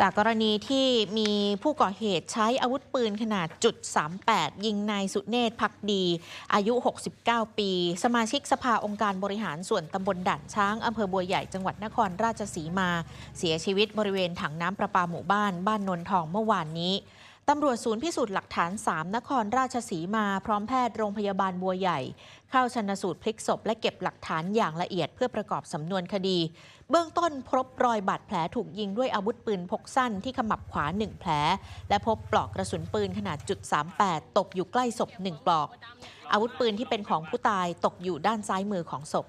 จากกรณีที่มีผู้ก่อเหตุใช้อาวุธปืนขนาดจุด38 ยิงนายสุเนศพักดี อายุ 69 ปี สมาชิกสภาองค์การบริหารส่วนตำบลด่านช้างอำเภอบัวใหญ่จังหวัดนครราชสีมา เสียชีวิตบริเวณถังน้ำประปาหมู่บ้าน บ้านนนทองเมื่อวานนี้ ตำรวจศูนย์พิสูจน์หลักฐาน 3 นครราชสีมา พร้อมแพทย์โรงพยาบาลบัวใหญ่ เข้าชนสูตรพลิกศพและเก็บหลักฐานอย่างละเอียดเพื่อประกอบสำนวนคดี เบื้องต้นพบรอยบาดแผลถูกยิงด้วยอาวุธปืนพกสั้นที่ขมับขวา 1 แผล และพบปลอกกระสุนปืนขนาดจุด38 ตกอยู่ใกล้ศพ 1 ปลอก อาวุธปืนที่เป็นของผู้ตายตกอยู่ด้านซ้ายมือของศพ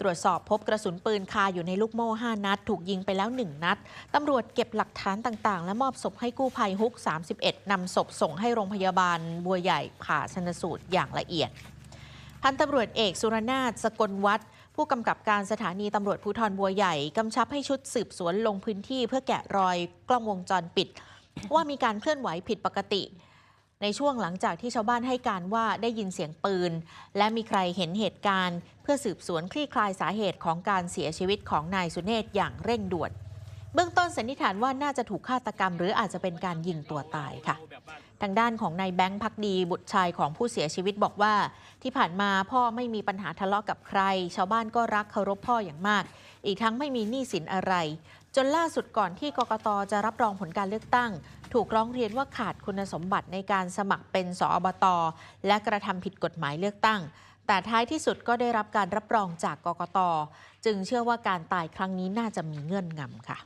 ตรวจสอบพบกระสุนปืนคาอยู่ในลูกโม่5นัด ถูกยิงไปแล้ว 1 นัด ตำรวจเก็บหลักฐานต่างๆ และมอบศพให้กู้ภัยฮุก 31 นำศพส่งให้โรงพยาบาลบัวใหญ่ผ่าชนสูตรอย่างละเอียด พันตำรวจเอกสุรนาถสกลวัฒน์ผู้กำกับการสถานีตำรวจภูธรบัวใหญ่กำชับให้ชุดสืบสวนลงพื้นที่เพื่อแกะรอยกล้องวงจรปิด ว่ามีการเคลื่อนไหวผิดปกติ ในช่วงหลังจากที่ชาวบ้านให้การว่าได้ยินเสียงปืน และมีใครเห็นเหตุการณ์ เพื่อสืบสวนคลี่คลายสาเหตุของการเสียชีวิตของนายสุเนศอย่างเร่งด่วน เบื้องต้นสันนิษฐานว่าน่าจะถูกฆาตกรรม หรืออาจจะเป็นการยิงตัวตายค่ะ ทางด้านของนายแบงค์พักดีบุตรชายของผู้เสียชีวิตบอกว่า ที่ผ่านมาพ่อไม่มีปัญหาทะเลาะกับใคร ชาวบ้านก็รักเคารพพ่ออย่างมาก อีกทั้งไม่มีหนี้สินอะไร จนล่าสุดก่อนที่กกตจะรับรองผลการเลือกตั้ง ถูกร้องเรียนว่าขาดคุณสมบัติในการสมัครเป็นสอบต และกระทำผิดกฎหมายเลือกตั้ง แต่ท้ายที่สุดก็ได้รับการรับรองจากกกต จึงเชื่อว่าการตายครั้งนี้น่าจะมีเงื่อนงำค่ะ